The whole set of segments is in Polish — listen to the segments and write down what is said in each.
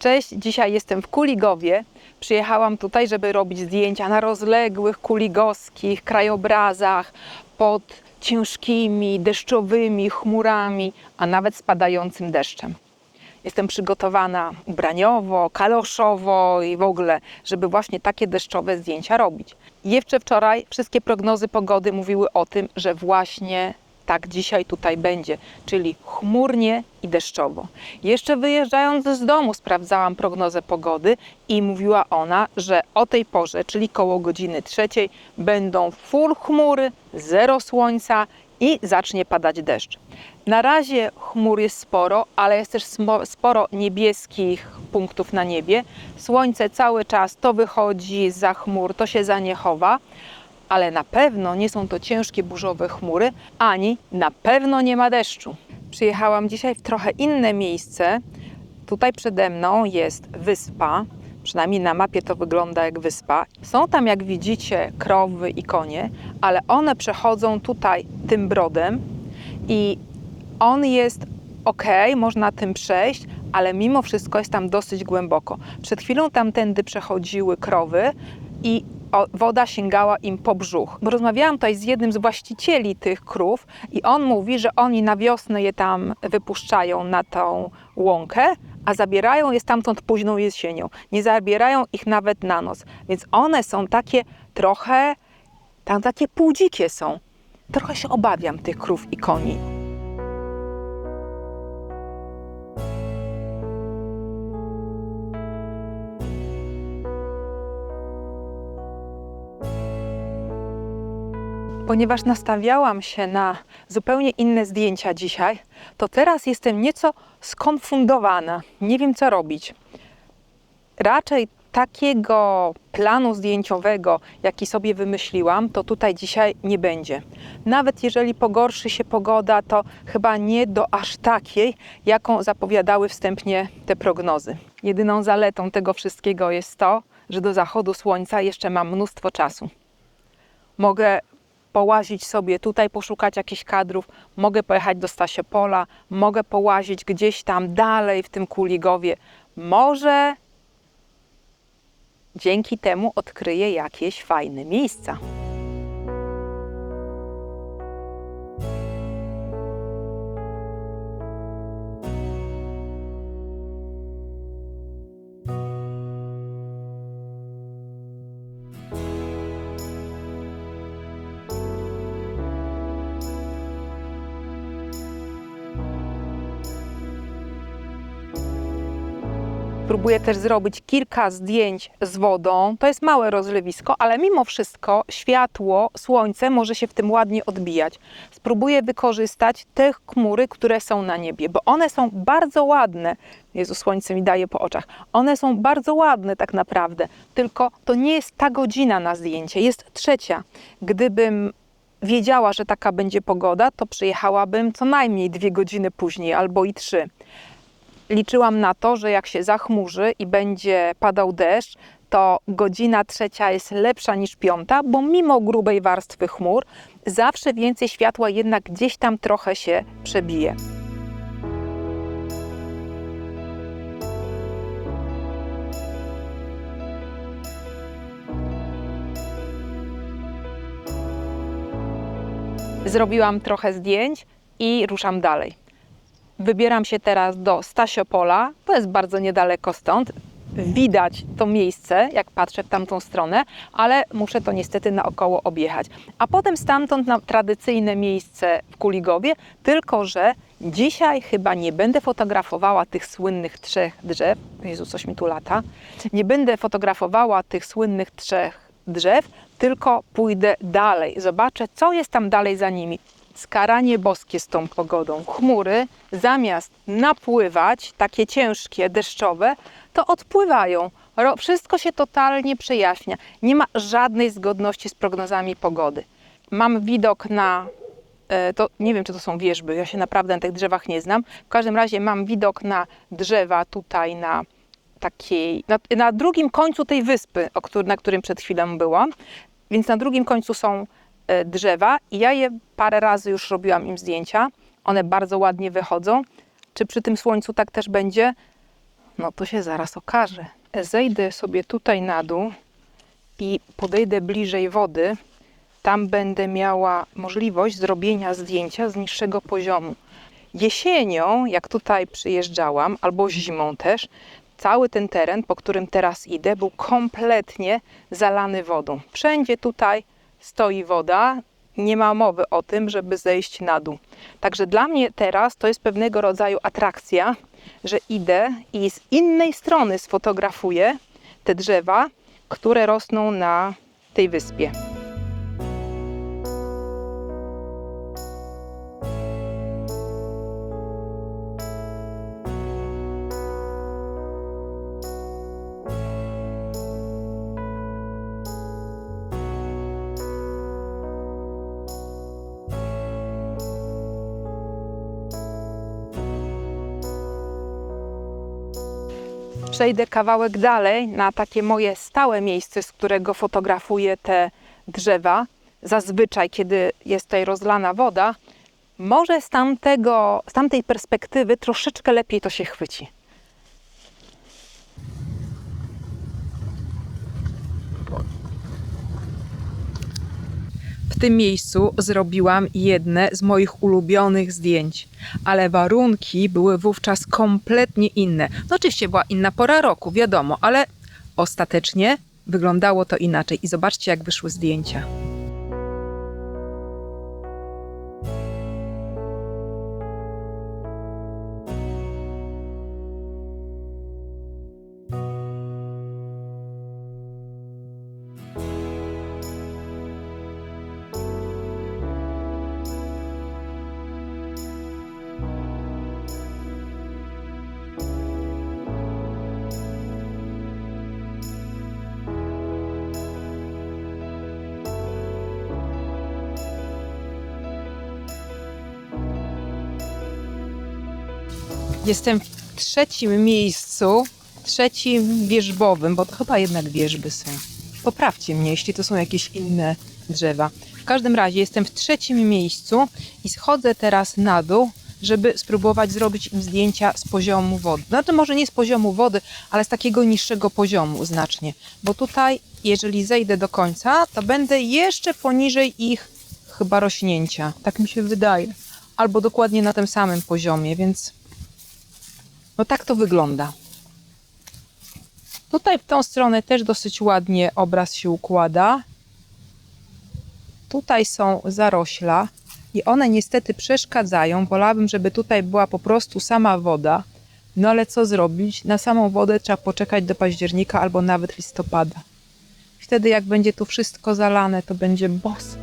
Cześć, dzisiaj jestem w Kuligowie. Przyjechałam tutaj, żeby robić zdjęcia na rozległych kuligowskich krajobrazach pod ciężkimi, deszczowymi chmurami, a nawet spadającym deszczem. Jestem przygotowana ubraniowo, kaloszowo i w ogóle, żeby właśnie takie deszczowe zdjęcia robić. Jeszcze wczoraj wszystkie prognozy pogody mówiły o tym, że właśnie tak dzisiaj tutaj będzie, czyli chmurnie i deszczowo. Jeszcze wyjeżdżając z domu sprawdzałam prognozę pogody i mówiła ona, że o tej porze, czyli koło godziny trzeciej, będą full chmury, zero słońca i zacznie padać deszcz. Na razie chmur jest sporo, ale jest też sporo niebieskich punktów na niebie. Słońce cały czas to wychodzi za chmur, to się za nie chowa, ale na pewno nie są to ciężkie burzowe chmury, ani na pewno nie ma deszczu. Przyjechałam dzisiaj w trochę inne miejsce. Tutaj przede mną jest wyspa. Przynajmniej na mapie to wygląda jak wyspa. Są tam, jak widzicie, krowy i konie, ale one przechodzą tutaj tym brodem i on jest ok, można tym przejść, ale mimo wszystko jest tam dosyć głęboko. Przed chwilą tamtędy przechodziły krowy i woda sięgała im po brzuch. Bo rozmawiałam tutaj z jednym z właścicieli tych krów i on mówi, że oni na wiosnę je tam wypuszczają na tą łąkę, a zabierają je stamtąd późną jesienią. Nie zabierają ich nawet na noc. Więc one są takie trochę, tam takie półdzikie są. Trochę się obawiam tych krów i koni. Ponieważ nastawiałam się na zupełnie inne zdjęcia dzisiaj, to teraz jestem nieco skonfundowana. Nie wiem, co robić. Raczej takiego planu zdjęciowego, jaki sobie wymyśliłam, to tutaj dzisiaj nie będzie. Nawet jeżeli pogorszy się pogoda, to chyba nie do aż takiej, jaką zapowiadały wstępnie te prognozy. Jedyną zaletą tego wszystkiego jest to, że do zachodu słońca jeszcze mam mnóstwo czasu. Mogę połazić sobie tutaj, poszukać jakichś kadrów, mogę pojechać do Stasiopola, mogę połazić gdzieś tam dalej w tym Kuligowie. Może dzięki temu odkryję jakieś fajne miejsca. Próbuję też zrobić kilka zdjęć z wodą. To jest małe rozlewisko, ale mimo wszystko światło, słońce może się w tym ładnie odbijać. Spróbuję wykorzystać te chmury, które są na niebie, bo one są bardzo ładne. Jezu, słońce mi daje po oczach. One są bardzo ładne tak naprawdę, tylko to nie jest ta godzina na zdjęcie, jest trzecia. Gdybym wiedziała, że taka będzie pogoda, to przyjechałabym co najmniej dwie godziny później albo i trzy liczyłam na to, że jak się zachmurzy i będzie padał deszcz, to godzina trzecia jest lepsza niż piąta, bo mimo grubej warstwy chmur, zawsze więcej światła jednak gdzieś tam trochę się przebije. Zrobiłam trochę zdjęć i ruszam dalej. Wybieram się teraz do Stasiopola. To jest bardzo niedaleko stąd. Widać to miejsce, jak patrzę w tamtą stronę, ale muszę to niestety naokoło objechać. A potem stamtąd na tradycyjne miejsce w Kuligowie, tylko że dzisiaj chyba nie będę fotografowała tych słynnych trzech drzew. Jezu, coś mi tu lata. Nie będę fotografowała tych słynnych trzech drzew, tylko pójdę dalej. Zobaczę, co jest tam dalej za nimi skaranie boskie z tą pogodą. Chmury zamiast napływać, takie ciężkie, deszczowe, to odpływają. Wszystko się totalnie przejaśnia. Nie ma żadnej zgodności z prognozami pogody. Mam widok na. e, To nie wiem, czy to są wierzby, ja się naprawdę na tych drzewach nie znam. W każdym razie mam widok na drzewa tutaj na takiej, na, na drugim końcu tej wyspy, o któr, na którym przed chwilą byłam. Więc na drugim końcu są drzewa i ja je parę razy już robiłam im zdjęcia. One bardzo ładnie wychodzą. Czy przy tym słońcu tak też będzie? No to się zaraz okaże. Zejdę sobie tutaj na dół i podejdę bliżej wody. Tam będę miała możliwość zrobienia zdjęcia z niższego poziomu. Jesienią, jak tutaj przyjeżdżałam, albo zimą też, cały ten teren, po którym teraz idę, był kompletnie zalany wodą. Wszędzie tutaj stoi woda, nie ma mowy o tym, żeby zejść na dół. Także dla mnie teraz to jest pewnego rodzaju atrakcja, że idę i z innej strony sfotografuję te drzewa, które rosną na tej wyspie. Przejdę kawałek dalej na takie moje stałe miejsce, z którego fotografuję te drzewa. Zazwyczaj, kiedy jest tutaj rozlana woda, może z, tamtego, z tamtej perspektywy troszeczkę lepiej to się chwyci. Tym miejscu zrobiłam jedne z moich ulubionych zdjęć, ale warunki były wówczas kompletnie inne. No oczywiście była inna pora roku, wiadomo, ale ostatecznie wyglądało to inaczej. I zobaczcie, jak wyszły zdjęcia. Jestem w trzecim miejscu, trzecim wierzbowym, bo to chyba jednak wierzby są. Poprawcie mnie, jeśli to są jakieś inne drzewa. W każdym razie jestem w trzecim miejscu i schodzę teraz na dół, żeby spróbować zrobić im zdjęcia z poziomu wody. Znaczy może nie z poziomu wody, ale z takiego niższego poziomu znacznie. Bo tutaj, jeżeli zejdę do końca, to będę jeszcze poniżej ich chyba rośnięcia. Tak mi się wydaje. Albo dokładnie na tym samym poziomie, więc no tak to wygląda. Tutaj w tą stronę też dosyć ładnie obraz się układa. Tutaj są zarośla i one niestety przeszkadzają. Wolałabym, żeby tutaj była po prostu sama woda. No ale co zrobić? Na samą wodę trzeba poczekać do października albo nawet listopada. Wtedy jak będzie tu wszystko zalane, to będzie bosko.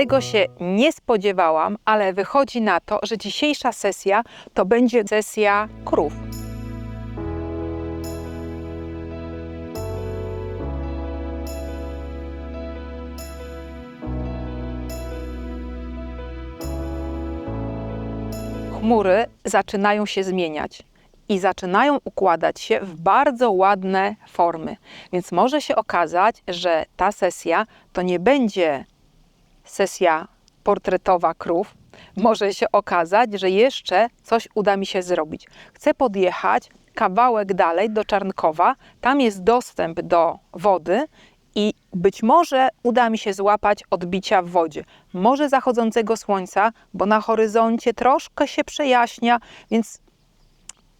Tego się nie spodziewałam, ale wychodzi na to, że dzisiejsza sesja to będzie sesja krów. Chmury zaczynają się zmieniać i zaczynają układać się w bardzo ładne formy. Więc może się okazać, że ta sesja to nie będzie sesja portretowa krów, może się okazać, że jeszcze coś uda mi się zrobić. Chcę podjechać kawałek dalej do Czarnkowa, tam jest dostęp do wody i być może uda mi się złapać odbicia w wodzie. Może zachodzącego słońca, bo na horyzoncie troszkę się przejaśnia, więc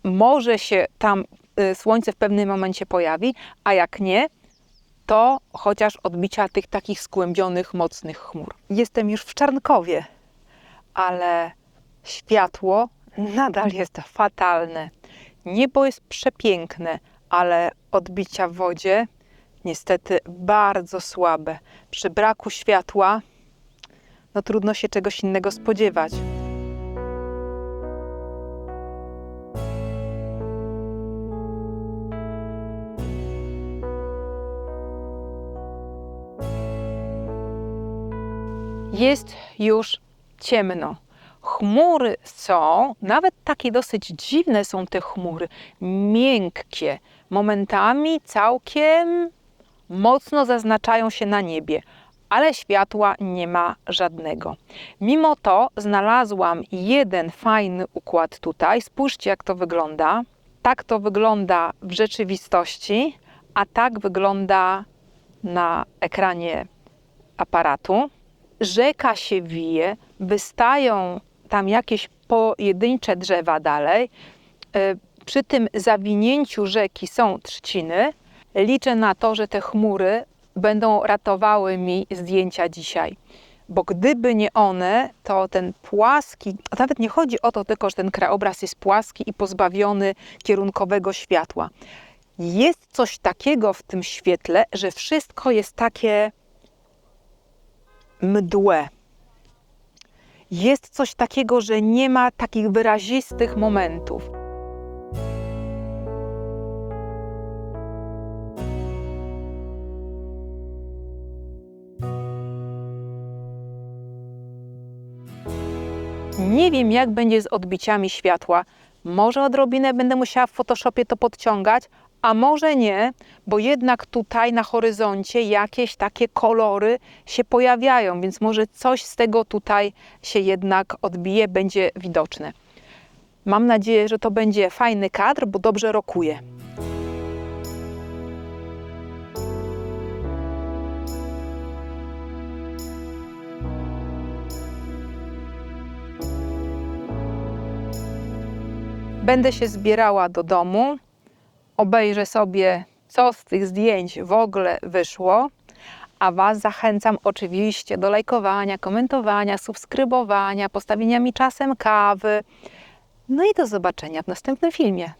może się tam y, słońce w pewnym momencie pojawi, a jak nie, to chociaż odbicia tych takich skłębionych, mocnych chmur. Jestem już w Czarnkowie, ale światło nadal jest fatalne. Niebo jest przepiękne, ale odbicia w wodzie niestety bardzo słabe. Przy braku światła no trudno się czegoś innego spodziewać. Jest już ciemno. Chmury są, nawet takie dosyć dziwne są te chmury, miękkie, momentami całkiem mocno zaznaczają się na niebie, ale światła nie ma żadnego. Mimo to znalazłam jeden fajny układ tutaj. Spójrzcie, jak to wygląda. Tak to wygląda w rzeczywistości, a tak wygląda na ekranie aparatu. Rzeka się wije, wystają tam jakieś pojedyncze drzewa dalej. E, Przy tym zawinięciu rzeki są trzciny. Liczę na to, że te chmury będą ratowały mi zdjęcia dzisiaj. Bo gdyby nie one, to ten płaski, a nawet nie chodzi o to tylko, że ten krajobraz jest płaski i pozbawiony kierunkowego światła. Jest coś takiego w tym świetle, że wszystko jest takie mdłe. Jest coś takiego, że nie ma takich wyrazistych momentów. Nie wiem, jak będzie z odbiciami światła. Może odrobinę będę musiała w Photoshopie to podciągać, a może nie, bo jednak tutaj na horyzoncie jakieś takie kolory się pojawiają, więc może coś z tego tutaj się jednak odbije, będzie widoczne. Mam nadzieję, że to będzie fajny kadr, bo dobrze rokuje. Będę się zbierała do domu, obejrzę sobie, co z tych zdjęć w ogóle wyszło. A Was zachęcam oczywiście do lajkowania, komentowania, subskrybowania, postawienia mi czasem kawy. No i do zobaczenia w następnym filmie.